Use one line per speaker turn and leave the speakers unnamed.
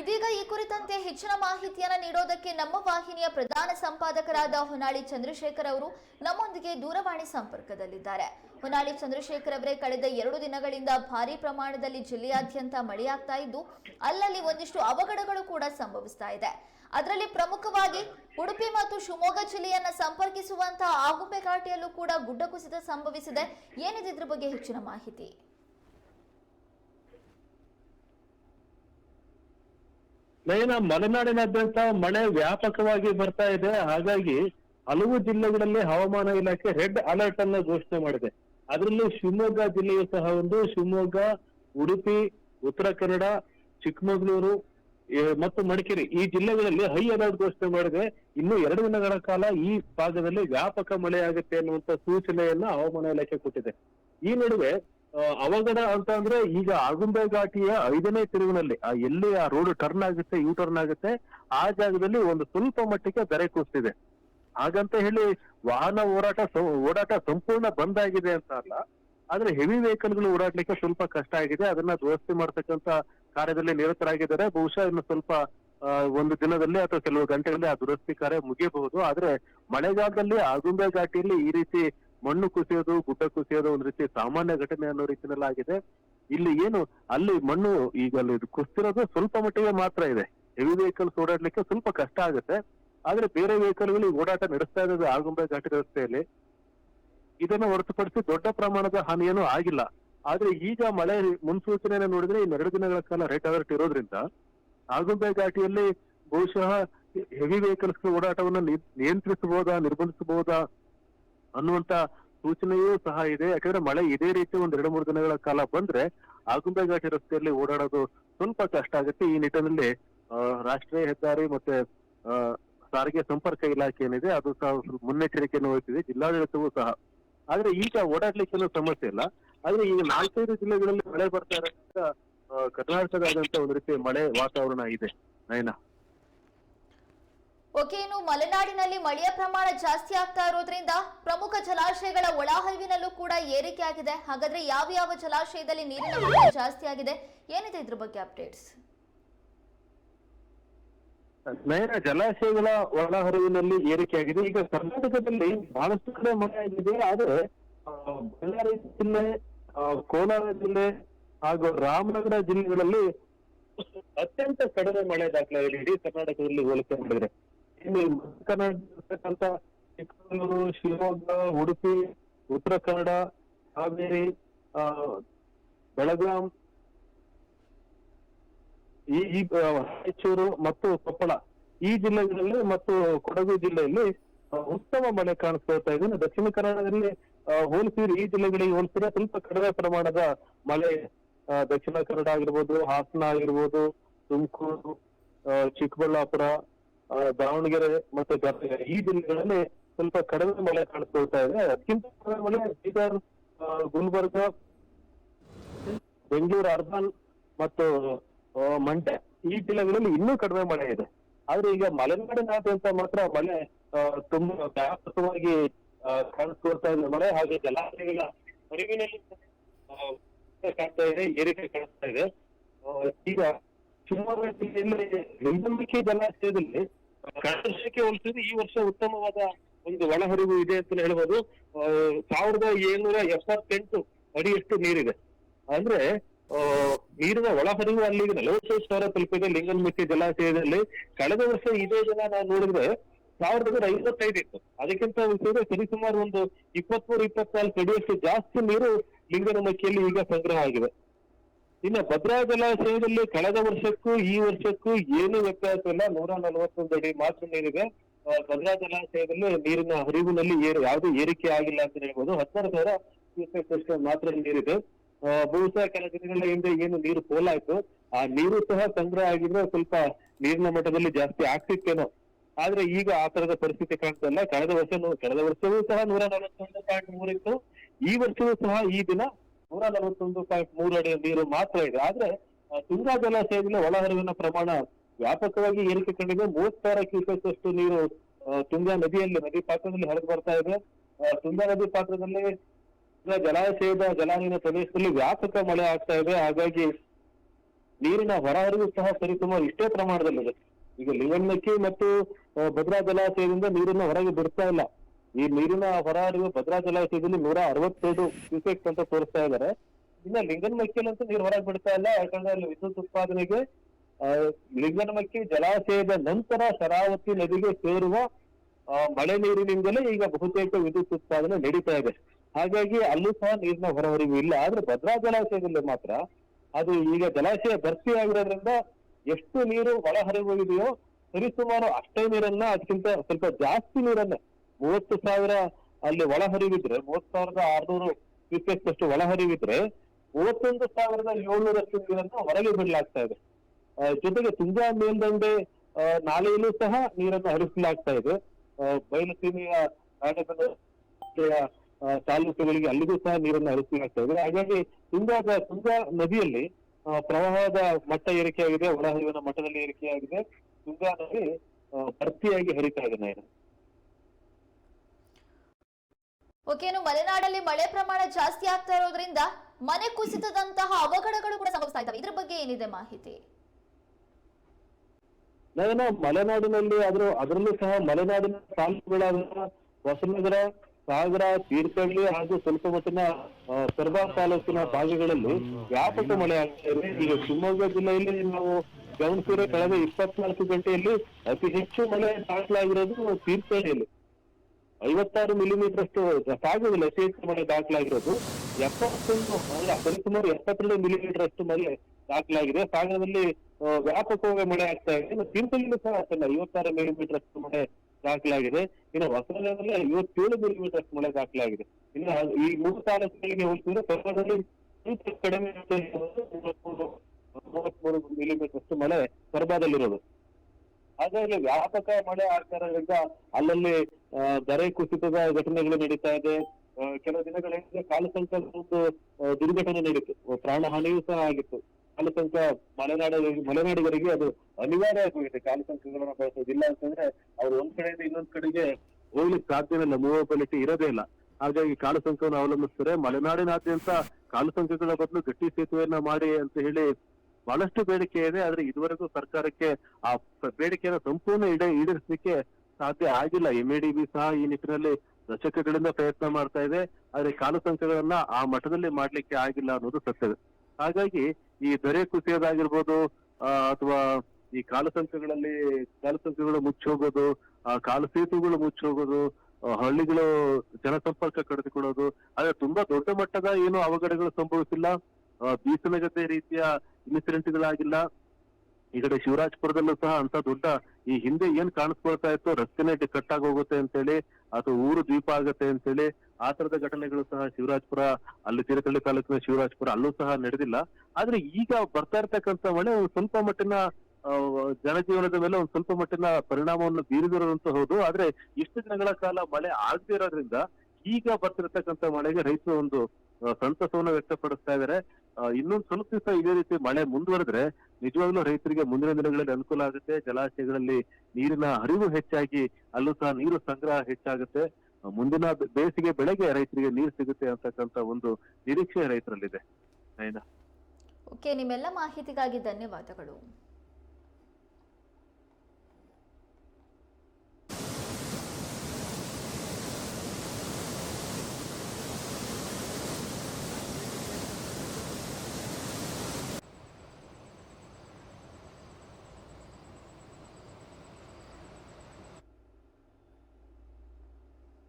ಇದೀಗ ಈ ಕುರಿತಂತೆ ಹೆಚ್ಚಿನ ಮಾಹಿತಿಯನ್ನ ನೀಡೋದಕ್ಕೆ ನಮ್ಮ ವಾಹಿನಿಯ ಪ್ರಧಾನ ಸಂಪಾದಕರಾದ ಹೊನ್ನಾಳಿ ಚಂದ್ರಶೇಖರ್ ಅವರು ನಮ್ಮೊಂದಿಗೆ ದೂರವಾಣಿ ಸಂಪರ್ಕದಲ್ಲಿದ್ದಾರೆ. ಹೊನ್ನಾಳಿ ಚಂದ್ರಶೇಖರ್ ಅವರೇ ಕಳೆದ ಎರಡು ದಿನಗಳಿಂದ ಭಾರಿ ಪ್ರಮಾಣದಲ್ಲಿ ಜಿಲ್ಲೆಯಾದ್ಯಂತ ಮಳೆಯಾಗ್ತಾ ಇದ್ದು, ಅಲ್ಲಲ್ಲಿ ಒಂದಿಷ್ಟು ಅವಘಡಗಳು ಕೂಡ ಸಂಭವಿಸ್ತಾ ಇದೆ. ಅದರಲ್ಲಿ ಪ್ರಮುಖವಾಗಿ ಉಡುಪಿ ಮತ್ತು ಶಿವಮೊಗ್ಗ ಜಿಲ್ಲೆಯನ್ನ ಸಂಪರ್ಕಿಸುವಂತಹ ಆಗುಂಬೆ ಘಾಟಿಯಲ್ಲೂ ಕೂಡ ಗುಡ್ಡ ಕುಸಿತ ಸಂಭವಿಸಿದೆ. ಏನಿದೆ ಇದ್ರ ಬಗ್ಗೆ ಹೆಚ್ಚಿನ ಮಾಹಿತಿ?
ನಯನ ಮಲೆನಾಡಿನಾದ್ಯಂತ ಮಳೆ ವ್ಯಾಪಕವಾಗಿ ಬರ್ತಾ ಇದೆ. ಹಾಗಾಗಿ ಹಲವು ಜಿಲ್ಲೆಗಳಲ್ಲಿ ಹವಾಮಾನ ಇಲಾಖೆ ರೆಡ್ ಅಲರ್ಟ್ ಅನ್ನ ಘೋಷಣೆ ಮಾಡಿದೆ. ಅದರಲ್ಲೂ ಶಿವಮೊಗ್ಗ ಜಿಲ್ಲೆಯು ಸಹ ಒಂದು. ಶಿವಮೊಗ್ಗ, ಉಡುಪಿ, ಉತ್ತರ ಕನ್ನಡ, ಚಿಕ್ಕಮಗಳೂರು ಮತ್ತು ಮಡಿಕೇರಿ ಈ ಜಿಲ್ಲೆಗಳಲ್ಲಿ ಹೈ ಅಲರ್ಟ್ ಘೋಷಣೆ ಮಾಡಿದೆ. ಇನ್ನು ಎರಡು ದಿನಗಳ ಕಾಲ ಈ ಭಾಗದಲ್ಲಿ ವ್ಯಾಪಕ ಮಳೆಯಾಗುತ್ತೆ ಅನ್ನುವಂತ ಸೂಚನೆಯನ್ನ ಹವಾಮಾನ ಇಲಾಖೆ ಕೊಟ್ಟಿದೆ. ಈ ನಡುವೆ ಅವಘಡ ಅಂತ ಅಂದ್ರೆ ಈಗ ಆಗುಂಬೆ ಘಾಟಿಯ ಐದನೇ ತಿರುವಿನಲ್ಲಿ, ಆ, ಎಲ್ಲಿ ಆ ರೋಡ್ ಟರ್ನ್ ಆಗುತ್ತೆ ಯು ಟರ್ನ್ ಆಗುತ್ತೆ, ಆ ಜಾಗದಲ್ಲಿ ಒಂದು ಸ್ವಲ್ಪ ಮಟ್ಟಿಗೆ ಬೆರೆ ಕೂಸ್ತಿದೆ ಹಾಗಂತ ಹೇಳಿ ವಾಹನ ಓಡಾಟ ಓಡಾಟ ಸಂಪೂರ್ಣ ಬಂದ್ ಆಗಿದೆ ಅಂತ ಅಲ್ಲ, ಆದ್ರೆ ಹೆವಿ ವೆಹಿಕಲ್ಗಳು ಓಡಾಡ್ಲಿಕ್ಕೆ ಸ್ವಲ್ಪ ಕಷ್ಟ ಆಗಿದೆ. ಅದನ್ನ ದುರಸ್ತಿ ಮಾಡ್ತಕ್ಕಂತ ಕಾರ್ಯದಲ್ಲಿ ನಿರತರಾಗಿದ್ದಾರೆ. ಬಹುಶಃ ಇನ್ನು ಸ್ವಲ್ಪ ಒಂದು ದಿನದಲ್ಲಿ ಅಥವಾ ಕೆಲವು ಗಂಟೆಗಳಲ್ಲಿ ಆ ದುರಸ್ತಿ ಕಾರ್ಯ ಮುಗಿಯಬಹುದು. ಆದ್ರೆ ಮಳೆಗಾಲದಲ್ಲಿ ಆಗುಂಬೆ ಘಾಟಿಯಲ್ಲಿ ಈ ರೀತಿ ಮಣ್ಣು ಕುಸಿಯೋದು, ಗುಡ್ಡ ಕುಸಿಯೋದು ಒಂದ್ ರೀತಿ ಸಾಮಾನ್ಯ ಘಟನೆ ಅನ್ನೋ ರೀತಿನಲ್ಲ ಆಗಿದೆ. ಇಲ್ಲಿ ಏನು, ಅಲ್ಲಿ ಮಣ್ಣು ಈಗ ಅಲ್ಲಿ ಕುಸ್ತಿರೋದು ಸ್ವಲ್ಪ ಮಟ್ಟಿಗೆ ಮಾತ್ರ ಇದೆ. ಹೆವಿ ವೆಹಿಕಲ್ಸ್ ಓಡಾಡ್ಲಿಕ್ಕೆ ಸ್ವಲ್ಪ ಕಷ್ಟ ಆಗುತ್ತೆ. ಆದ್ರೆ ಬೇರೆ ವೆಹಿಕಲ್ಗಳು ಓಡಾಟ ನಡೆಸ್ತಾ ಇರೋದು ಆಗುಂಬೆ ಘಾಟಿ ರಸ್ತೆಯಲ್ಲಿ. ಇದನ್ನು ಹೊರತುಪಡಿಸಿ ದೊಡ್ಡ ಪ್ರಮಾಣದ ಹಾನಿಯನ್ನು ಆಗಿಲ್ಲ. ಆದ್ರೆ ಈಗ ಮಳೆ ಮುನ್ಸೂಚನೆಯನ್ನು ನೋಡಿದ್ರೆ ಇನ್ನೆರಡು ದಿನಗಳ ಕಾಲ ರೆಡ್ ಅಲರ್ಟ್ ಇರೋದ್ರಿಂದ ಆಗುಂಬೆ ಘಾಟಿಯಲ್ಲಿ ಬಹುಶಃ ಹೆವಿ ವೆಹಿಕಲ್ಸ್ ಓಡಾಟವನ್ನು ನಿಯಂತ್ರಿಸಬಹುದಾ, ನಿರ್ಬಂಧಿಸಬಹುದಾ? ಅನ್ನುವಂತ ಸೂಚನೆಯೂ ಸಹ ಇದೆ. ಯಾಕಂದ್ರೆ ಮಳೆ ಇದೇ ರೀತಿ ಒಂದ್ ಎರಡು, ಮೂರು ದಿನಗಳ ಕಾಲ ಬಂದ್ರೆ ಆಗುಂಬೆ ಘಾಟಿ ರಸ್ತೆಯಲ್ಲಿ ಓಡಾಡೋದು ಸ್ವಲ್ಪ ಕಷ್ಟ ಆಗುತ್ತೆ. ಈ ನಿಟ್ಟಿನಲ್ಲಿ ರಾಷ್ಟ್ರೀಯ ಹೆದ್ದಾರಿ ಮತ್ತೆ ಸಾರಿಗೆ ಸಂಪರ್ಕ ಇಲಾಖೆ ಏನಿದೆ, ಅದು ಸಹ ಮುನ್ನೆಚ್ಚರಿಕೆಯನ್ನು ವಹಿಸಿದೆ, ಜಿಲ್ಲಾಡಳಿತವೂ ಸಹ. ಆದ್ರೆ ಈಗ ಓಡಾಡ್ಲಿಕ್ಕೆ ಸಮಸ್ಯೆ ಇಲ್ಲ. ಆದ್ರೆ ಈಗ ನಾಲ್ಕೈದು ಜಿಲ್ಲೆಗಳಲ್ಲಿ ಮಳೆ ಬರ್ತಾ ಇರೋದ್ರಿಂದ ಕರ್ನಾಟಕದಾದ್ಯಂತ ಒಂದು ರೀತಿ ಮಳೆ ವಾತಾವರಣ ಇದೆ. ನಯನ?
ಓಕೆ ಇನ್ನು ಮಲೆನಾಡಿನಲ್ಲಿ ಮಳೆಯ ಪ್ರಮಾಣ ಜಾಸ್ತಿ ಆಗ್ತಾ ಇರೋದ್ರಿಂದ ಪ್ರಮುಖ ಜಲಾಶಯಗಳ ಒಳಹರಿವಿನಲ್ಲೂ ಕೂಡ ಏರಿಕೆ ಆಗಿದೆ. ಹಾಗಾದ್ರೆ ಯಾವ ಯಾವ ಜಲಾಶಯದಲ್ಲಿ ನೀರಿನ ಪ್ರಮಾಣ ಜಾಸ್ತಿ ಆಗಿದೆ? ಏನಿದೆ ಇದ್ರ ಬಗ್ಗೆ ಅಪ್ಡೇಟ್ಸ್
ನಯನ ಜಲಾಶಯಗಳ ಒಳಹರಿವಿನಲ್ಲಿ ಏರಿಕೆಯಾಗಿದೆ ಈಗ ಕರ್ನಾಟಕದಲ್ಲಿ ಬಹಳಷ್ಟು ಕಡೆ ಮಳೆ ಆಗಿದೆ. ಆದ್ರೆ ಬಳ್ಳಾರಿ ಜಿಲ್ಲೆ ಕೋಲಾರ ಜಿಲ್ಲೆ ಹಾಗೂ ರಾಮನಗರ ಜಿಲ್ಲೆಗಳಲ್ಲಿ ಅತ್ಯಂತ ಕಡಿಮೆ ಮಳೆ ದಾಖಲಾಗಿದೆ ಇಡೀ ಕರ್ನಾಟಕದಲ್ಲಿ ಹೋಲಿಕೆ ಮಾಡಿದ್ರೆ. ಇನ್ನು ಮಧ್ಯ ಚಿಕ್ಕಮಗಳೂರು, ಶಿವಮೊಗ್ಗ, ಉಡುಪಿ, ಉತ್ತರ ಕನ್ನಡ, ಹಾವೇರಿ ಬೆಳಗಾಂ, ಈ ಈ ರಾಯಚೂರು ಮತ್ತು ಕೊಪ್ಪಳ. ಈ ಜಿಲ್ಲೆಗಳಲ್ಲಿ ಮತ್ತು ಕೊಡಗು ಜಿಲ್ಲೆಯಲ್ಲಿ ಉತ್ತಮ ಮಳೆ ಕಾಣಿಸ್ಕೊಳ್ತಾ ಇದೆ. ದಕ್ಷಿಣ ಕನ್ನಡದಲ್ಲಿ ಹೋಲಿಸಿದ್ರೆ ಈ ಜಿಲ್ಲೆಗಳಿಗೆ ಹೋಲಿಸಿದ್ರೆ ಸ್ವಲ್ಪ ಕಡಿಮೆ ಪ್ರಮಾಣದ ಮಳೆ ದಕ್ಷಿಣ ಕನ್ನಡ ಆಗಿರ್ಬೋದು, ಹಾಸನ ಆಗಿರ್ಬೋದು, ತುಮಕೂರು ಚಿಕ್ಕಬಳ್ಳಾಪುರ ದಾವಣಗೆರೆ ಮತ್ತೆ ಗದಗ ಈ ಜಿಲ್ಲೆಗಳಲ್ಲಿ ಸ್ವಲ್ಪ ಕಡಿಮೆ ಮಳೆ ಕಾಣಿಸ್ಕೊಳ್ತಾ ಇದೆ. ಅದಕ್ಕಿಂತ ಕಡಿಮೆ ಮಳೆ, ಬೀದರ್ ಗುಲ್ಬರ್ಗ, ಬೆಂಗಳೂರು ಅರ್ಬನ್ ಮತ್ತು ಮಂಡ್ಯ ಈ ಜಿಲ್ಲೆಗಳಲ್ಲಿ ಇನ್ನೂ ಕಡಿಮೆ ಮಳೆ ಇದೆ. ಆದ್ರೆ ಈಗ ಮಲೆನಾಡಿನಾದ್ಯಂತ ಮಾತ್ರ ಮಳೆ ತುಂಬಾ ವ್ಯಾಪಕವಾಗಿ ಕಾಣಿಸ್ಕೊಳ್ತಾ ಇದೆ ಮಳೆ. ಹಾಗೆ ಜಲಾಶಯಗಳ ಹರಿವಿನಲ್ಲಿ ಕಾಣ್ತಾ ಇದೆ ಏರಿಕೆ ಕಾಣಿಸ್ತಾ ಇದೆ. ಈಗ ಶಿವಮೊಗ್ಗ ಜಿಲ್ಲೆಯಲ್ಲಿ ಜಲಾಶಯದಲ್ಲಿ ಕಳೆದ ವರ್ಷಕ್ಕೆ ಹೋಲಿಸಿದ್ರೆ ಈ ವರ್ಷ ಉತ್ತಮವಾದ ಒಂದು ಒಳಹರಿವು ಇದೆ ಅಂತ ಹೇಳ್ಬೋದು. ಸಾವಿರದ ಏಳ್ನೂರ ಎಪ್ಪತ್ತೆಂಟು ಅಡಿಯಷ್ಟು ನೀರಿದೆ. ಅಂದ್ರೆ ನೀರಿನ ಒಳಹರಿವು ಅಲ್ಲಿ ನಲವತ್ತು ಸಾವಿರ ತಲುಪಿದೆ ಲಿಂಗನಮಿತಿ ಜಲಾಶಯದಲ್ಲಿ. ಕಳೆದ ವರ್ಷ ಇದೇ ಜನ ನಾವು ನೋಡಿದ್ರೆ ಸಾವಿರದ ಐವತ್ತೈದು ಇತ್ತು. ಅದಕ್ಕಿಂತ ಸರಿಸುಮಾರು ಒಂದು ಇಪ್ಪತ್ಮೂರು, ಇಪ್ಪತ್ನಾಲ್ಕು ಅಡಿಯಷ್ಟು ಜಾಸ್ತಿ ನೀರು ಲಿಂಗನಮಕ್ಕಿಯಲ್ಲಿ ಈಗ ಸಂಗ್ರಹ ಆಗಿದೆ. ಇನ್ನು ಭದ್ರಾ ಜಲಾಶಯದಲ್ಲಿ ಕಳೆದ ವರ್ಷಕ್ಕೂ ಈ ವರ್ಷಕ್ಕೂ ಏನು ವ್ಯತ್ಯಾಸ ಇಲ್ಲ. ನೂರ ನಲವತ್ತೊಂದು ಅಡಿ ಮಾತ್ರ ನೀರಿದೆ. ಭದ್ರಾ ಜಲಾಶಯದಲ್ಲಿ ನೀರಿನ ಹರಿವಿನಲ್ಲಿ ಏರು ಯಾವುದೇ ಏರಿಕೆ ಆಗಿಲ್ಲ ಅಂತ ಹೇಳ್ಬೋದು. ಹದಿನಾರು ಸಾವಿರ ಕ್ಯೂಸೆಕ್ ಅಷ್ಟು ಮಾತ್ರ ನೀರಿದೆ. ಬಹುಶಃ ಕೆಲ ದಿನಗಳ ಹಿಂದೆ ಏನು ನೀರು ಪೋಲಾಯ್ತು ಆ ನೀರು ಸಹ ಸಂಗ್ರಹ ಆಗಿದ್ರೆ ಸ್ವಲ್ಪ ನೀರಿನ ಮಟ್ಟದಲ್ಲಿ ಜಾಸ್ತಿ ಆಗ್ತಿತ್ತೇನೋ. ಆದ್ರೆ ಈಗ ಆ ತರದ ಪರಿಸ್ಥಿತಿ ಕಾಣ್ತಾ ಇಲ್ಲ. ಕಳೆದ ವರ್ಷ ಕಳೆದ ವರ್ಷವೂ ಸಹ ನೂರ ನಲವತ್ತೊಂದು ಪಾಯಿಂಟ್ ಮೂರಿತ್ತು ಈ ವರ್ಷವೂ ಸಹ ಈ ದಿನ ನೂರ ನಲವತ್ತೊಂದು ಪಾಯಿಂಟ್ ಮೂರು ಅಡಿ ನೀರು ಮಾತ್ರ ಇದೆ. ಆದ್ರೆ ತುಂಗಾ ಜಲಾಶಯದಲ್ಲಿ ಒಳಹರಿವಿನ ಪ್ರಮಾಣ ವ್ಯಾಪಕವಾಗಿ ಏರಿಕೆ ಕಂಡಿದೆ. ಮೂವತ್ತಾರು ಕ್ಯೂಸೆಕ್ ಅಷ್ಟು ನೀರು ತುಂಗಾ ನದಿಯಲ್ಲಿ, ನದಿ ಪಾತ್ರದಲ್ಲಿ ಹರಿದು ಬರ್ತಾ ಇದೆ. ತುಂಗಾ ನದಿ ಪಾತ್ರದಲ್ಲಿ ಜಲಾಶಯದ ಜಲಾನಯನ ಪ್ರದೇಶದಲ್ಲಿ ವ್ಯಾಪಕ ಮಳೆ ಆಗ್ತಾ ಇದೆ. ಹಾಗಾಗಿ ನೀರಿನ ಹೊರಹರಿವು ಸಹ ಸರಿಸುಮಾರು ಇಷ್ಟೇ ಪ್ರಮಾಣದಲ್ಲಿದೆ. ಈಗ ಲಿವಣ್ಣಕ್ಕಿ ಮತ್ತು ಭದ್ರಾ ಜಲಾಶಯದಿಂದ ನೀರನ್ನು ಹೊರಗೆ ಬಿಡ್ತಾ ಇಲ್ಲ. ಈ ನೀರಿನ ಹೊರಹರಿವು ಭದ್ರಾ ಜಲಾಶಯದಲ್ಲಿ ನೂರ ಅರವತ್ತೆರಡು ಕ್ಯೂಸೆಕ್ ಅಂತ ತೋರಿಸ್ತಾ ಇದ್ದಾರೆ ಇನ್ನ ಲಿಂಗನಮಕ್ಕಿಯಲ್ಲಂತೂ ನೀರು ಹೊರಗೆ ಬಿಡ್ತಾ ಇಲ್ಲ, ಯಾಕಂದ್ರೆ ಅಲ್ಲಿ ವಿದ್ಯುತ್ ಉತ್ಪಾದನೆಗೆ ಲಿಂಗನ ಲಿಂಗನಮಕ್ಕಿ ಜಲಾಶಯದ ನಂತರ ಶರಾವತಿ ನದಿಗೆ ಸೇರುವ ಮಳೆ ನೀರಿನಿಂದಲೇ ಈಗ ಬಹುತೇಕ ವಿದ್ಯುತ್ ಉತ್ಪಾದನೆ ನಡೀತಾ ಇದೆ. ಹಾಗಾಗಿ ಅಲ್ಲೂ ಸಹ ನೀರಿನ ಹೊರಹರಿವು ಇಲ್ಲ. ಆದ್ರೆ ಭದ್ರಾ ಜಲಾಶಯದಲ್ಲಿ ಮಾತ್ರ ಅದು ಈಗ ಜಲಾಶಯ ಭರ್ತಿ ಆಗಿರೋದ್ರಿಂದ ಎಷ್ಟು ನೀರು ಒಳಹರಿವು ಇದೆಯೋ ಸರಿಸುಮಾರು ಅಷ್ಟೇ ನೀರನ್ನ, ಅದಕ್ಕಿಂತ ಸ್ವಲ್ಪ ಜಾಸ್ತಿ ನೀರನ್ನ ಮೂವತ್ತು ಸಾವಿರ ಅಲ್ಲಿ ಒಳಹರಿವಿದ್ರೆ, ಮೂವತ್ತು ಸಾವಿರದ ಆರ್ನೂರು ಕ್ಯೂಸೆಕ್ ಅಷ್ಟು ಒಳಹರಿವಿದ್ರೆ, ಮೂವತ್ತೊಂದು ಸಾವಿರದ ಏಳ್ನೂರಷ್ಟು ನೀರನ್ನು ಹೊರಗೆ ಬಿಡಲಾಗ್ತಾ ಇದೆ. ಜೊತೆಗೆ ತುಂಗಾ ಮೇಲ್ದಂಡೆ ನಾಲೆಯಲ್ಲೂ ಸಹ ನೀರನ್ನು ಹರಿಸಲಾಗ್ತಾ ಇದೆ. ಬಯಲು ಬಯಲುಸೀಮೆಯ ತಾಲೂಕುಗಳಿಗೆ ಅಲ್ಲಿಗೂ ಸಹ ನೀರನ್ನು ಹರಿಸಲಾಗ್ತಾ ಇದೆ. ಹಾಗಾಗಿ ತುಂಗಾದ ತುಂಗಾ ನದಿಯಲ್ಲಿ ಪ್ರವಾಹದ ಮಟ್ಟ ಏರಿಕೆಯಾಗಿದೆ, ಒಳಹರಿವಿನ ಮಟ್ಟದಲ್ಲಿ ಏರಿಕೆಯಾಗಿದೆ. ತುಂಗಾ ನದಿ ಭರ್ತಿಯಾಗಿ ಹರಿತಾ ಇದೆ. ನಯನ
ಓಕೆ, ಇನ್ನು ಮಲೆನಾಡಲ್ಲಿ ಮಳೆ ಪ್ರಮಾಣ ಜಾಸ್ತಿ ಆಗ್ತಾ ಇರೋದ್ರಿಂದ ಮನೆ ಕುಸಿತದಂತಹ ಅವಘಡಗಳು ಕೂಡ ಸಂಭವಿಸ್ತಾ ಇದ್ದಾವೆ. ಇದ್ರ ಬಗ್ಗೆ ಏನಿದೆ ಮಾಹಿತಿ?
ನಯನ ಮಲೆನಾಡಿನಲ್ಲಿ ಆದ್ರೂ ಅದರಲ್ಲೂ ಸಹ ಮಲೆನಾಡಿನ ತಾಲೂಕುಗಳಾದ ಹೊಸನಗರ, ಸಾಗರ, ತೀರ್ಥಹಳ್ಳಿ ಹಾಗೂ ಸ್ವಲ್ಪ ಮಟ್ಟಿನ ಸರ್ಬಾ ತಾಲೂಕಿನ ಭಾಗಗಳಲ್ಲಿ ವ್ಯಾಪಕ ಮಳೆ ಆಗ್ತಾ ಇದೆ. ಈಗ ಶಿವಮೊಗ್ಗ ಜಿಲ್ಲೆಯಲ್ಲಿ ನಾವು ಗಮನಿಸಿದ್ರೆ ಕಳೆದ ಇಪ್ಪತ್ನಾಲ್ಕು ಗಂಟೆಯಲ್ಲಿ ಅತಿ ಹೆಚ್ಚು ಮಳೆ ದಾಖಲಾಗಿರೋದು ತೀರ್ಥಹಳ್ಳಿಯಲ್ಲಿ. ಐವತ್ತಾರು ಮಿಲಿಮೀಟರ್ ಅಷ್ಟು ಸಾಗುವುದಿಲ್ಲ ಅತಿ ಹೆಚ್ಚು ಮಳೆ ದಾಖಲಾಗಿರೋದು. ಎಪ್ಪತ್ತೊಂದು ಅಲ್ಲ ಸರಿಸುಮಾರು ಎಪ್ಪತ್ತೆರಡು ಮಿಲಿಮೀಟರ್ ಅಷ್ಟು ಮಳೆ ದಾಖಲಾಗಿದೆ. ಸಾಗರದಲ್ಲಿ ವ್ಯಾಪಕವಾಗಿ ಮಳೆ ಆಗ್ತಾ ಇದೆ. ಇನ್ನು ತೀರ್ಥಹಳ್ಳಿ ಸಹ ಅಷ್ಟಲ್ಲ ಐವತ್ತಾರು ಮಿಲಿಮೀಟರ್ ಅಷ್ಟು ಮಳೆ ದಾಖಲಾಗಿದೆ. ಇನ್ನು ಹೊಸದಲ್ಲಿ ಐವತ್ತೇಳು ಮಿಲಿಮೀಟರ್ ಅಷ್ಟು ಮಳೆ ದಾಖಲಾಗಿದೆ. ಇನ್ನು ಈ ಮೂರು ತಾಲೂಕುಗಳಿಗೆ ಹೋಲಿಸಿದ್ರೆ ಕೊಪ್ಪಳದಲ್ಲಿ ಕಡಿಮೆ ಮೂವತ್ಮೂರು ಮಿಲಿಮೀಟರ್ ಅಷ್ಟು ಮಳೆ ಕೊರಬಾದಲ್ಲಿರೋದು. ಹಾಗಾಗಿ ವ್ಯಾಪಕ ಮಳೆ ಆಗ್ತಾ ಇರೋದ್ರಿಂದ ಅಲ್ಲಲ್ಲಿ ದರೆ ಕುಸಿತದ ಘಟನೆಗಳು ನಡೀತಾ ಇದೆ. ಕೆಲವು ದಿನಗಳ ಹಿಂದೆ ಒಂದು ದುರ್ಘಟನೆ ನಡೀತು. ಪ್ರಾಣಹಾನಿಯೂ ಸಹ ಆಗಿತ್ತು. ಕಾಲುಸಂಕ ಮಲೆನಾಡ, ಮಲೆನಾಡಿಗರಿಗೆ ಅದು ಅನಿವಾರ್ಯ ಆಗೋಗಿದೆ. ಕಾಲುಸಂಕಗಳನ್ನ ಬಳಸೋದಿಲ್ಲ ಅಂತಂದ್ರೆ ಅವ್ರು ಒಂದ್ ಕಡೆಯಿಂದ ಇನ್ನೊಂದ್ ಕಡೆಗೆ ಹೋಗ್ಲಿಕ್ಕೆ ಸಾಧ್ಯವಿಲ್ಲ ಮೂವಬಿಲಿಟಿ ಇರೋದೇ ಇಲ್ಲ. ಹಾಗಾಗಿ ಕಾಲಸಂಕವನ್ನು ಅವಲಂಬಿಸ್ತಾರೆ ಮಲೆನಾಡಿನಾದ್ಯಂತ ಕಾಲುಸಂಕಗಳ ಬದಲು ಗಟ್ಟಿ ಸೇತುವೆಯನ್ನ ಮಾಡಿ ಅಂತ ಹೇಳಿ ಬಹಳಷ್ಟು ಬೇಡಿಕೆ ಇದೆ, ಆದ್ರೆ ಇದುವರೆಗೂ ಸರ್ಕಾರಕ್ಕೆ ಆ ಬೇಡಿಕೆಯನ್ನು ಸಂಪೂರ್ಣ ಈಡೇ, ಈಡೇರಿಸಲಿಕ್ಕೆ ಸಾಧ್ಯ ಆಗಿಲ್ಲ. ಎಂ ಸಹ ಈ ನಿಟ್ಟಿನಲ್ಲಿ ದಶಕಗಳಿಂದ ಪ್ರಯತ್ನ ಮಾಡ್ತಾ ಇದೆ, ಆದ್ರೆ ಕಾಲು ಸಂಖ್ಯೆಗಳನ್ನ ಆ ಮಠದಲ್ಲಿ ಮಾಡ್ಲಿಕ್ಕೆ ಆಗಿಲ್ಲ ಅನ್ನೋದು ಸತ್ಯದ ಹಾಗಾಗಿ ಈ ದೊರೆ ಕುಸಿಯೋದಾಗಿರ್ಬೋದು ಅಥವಾ ಈ ಕಾಲು ಸಂಖ್ಯೆಗಳಲ್ಲಿ ಮುಚ್ಚೋಗೋದು ಕಾಲು ಸೇತುವೆಗಳು ಮುಚ್ಚೋಗೋದು ಹಳ್ಳಿಗಳು ಜನಸಂಪರ್ಕ ಕಡಿದುಕೊಳ್ಳೋದು, ಆದ್ರೆ ತುಂಬಾ ದೊಡ್ಡ ಮಟ್ಟದ ಏನು ಅವಘಡಗಳು ಸಂಭವಿಸಿಲ್ಲ. ಆ, ಬೀಸನಗದ್ದೆ ರೀತಿಯ ಇನ್ಸಿಡೆಂಟ್ಗಳಾಗಿಲ್ಲ. ಈ ಕಡೆ ಶಿವರಾಜ್ಪುರದಲ್ಲೂ ಸಹ ಅಂತ ದೊಡ್ಡ ಈ ಹಿಂದೆ ಏನ್ ಕಾಣಿಸ್ಕೊಳ್ತಾ ಇತ್ತು ರಸ್ತೆನೇ ಕಟ್ ಆಗಿ ಹೋಗುತ್ತೆ ಅಂತೇಳಿ ಅಥವಾ ಊರು ದ್ವೀಪ ಆಗುತ್ತೆ ಅಂತೇಳಿ ಆ ತರದ ಘಟನೆಗಳು ಸಹ ಶಿವರಾಜ್ಪುರ ಅಲ್ಲಿ ತೀರ್ಥಹಳ್ಳಿ ತಾಲೂಕಿನ ಶಿವರಾಜ್ಪುರ ಅಲ್ಲೂ ಸಹ ನಡೆದಿಲ್ಲ. ಆದ್ರೆ ಈಗ ಬರ್ತಾ ಇರ್ತಕ್ಕಂತ ಮಳೆ ಒಂದು ಸ್ವಲ್ಪ ಮಟ್ಟಿನ ಜನಜೀವನದ ಮೇಲೆ ಒಂದು ಸ್ವಲ್ಪ ಮಟ್ಟಿನ ಪರಿಣಾಮವನ್ನು ಬೀರಿದಿರೋದಂತ ಹೌದು. ಆದ್ರೆ ಇಷ್ಟು ದಿನಗಳ ಕಾಲ ಮಳೆ ಆಗದೇ ಇರೋದ್ರಿಂದ ಈಗ ಬರ್ತಿರತಕ್ಕಂತ ಮಳೆಗೆ ರೈತರು ಒಂದು ಸಂತಸವನ್ನು ವ್ಯಕ್ತಪಡಿಸ್ತಾ ಇದ್ದಾರೆ ಇನ್ನೊಂದು ಸ್ವಲ್ಪ ದಿವಸ ಇದೇ ರೀತಿ ಮಳೆ ಮುಂದುವರೆದ್ರೆ ನಿಜವಾಗ್ಲೂ ರೈತರಿಗೆ ಮುಂದಿನ ದಿನಗಳಲ್ಲಿ ಅನುಕೂಲ ಆಗುತ್ತೆ. ಜಲಾಶಯಗಳಲ್ಲಿ ನೀರಿನ ಹರಿವು ಹೆಚ್ಚಾಗಿ ಅಲ್ಲೂ ಸಹ ನೀರು ಸಂಗ್ರಹ ಹೆಚ್ಚಾಗುತ್ತೆ. ಮುಂದಿನ ಬೇಸಿಗೆ ಬೆಳೆಗೆ ರೈತರಿಗೆ ನೀರು ಸಿಗುತ್ತೆ ಅಂತಕ್ಕಂತ ಒಂದು ನಿರೀಕ್ಷೆ ರೈತರಲ್ಲಿದೆ.
ಓಕೆ, ನಿಮ್ಮೆಲ್ಲ ಮಾಹಿತಿಗಾಗಿ ಧನ್ಯವಾದಗಳು.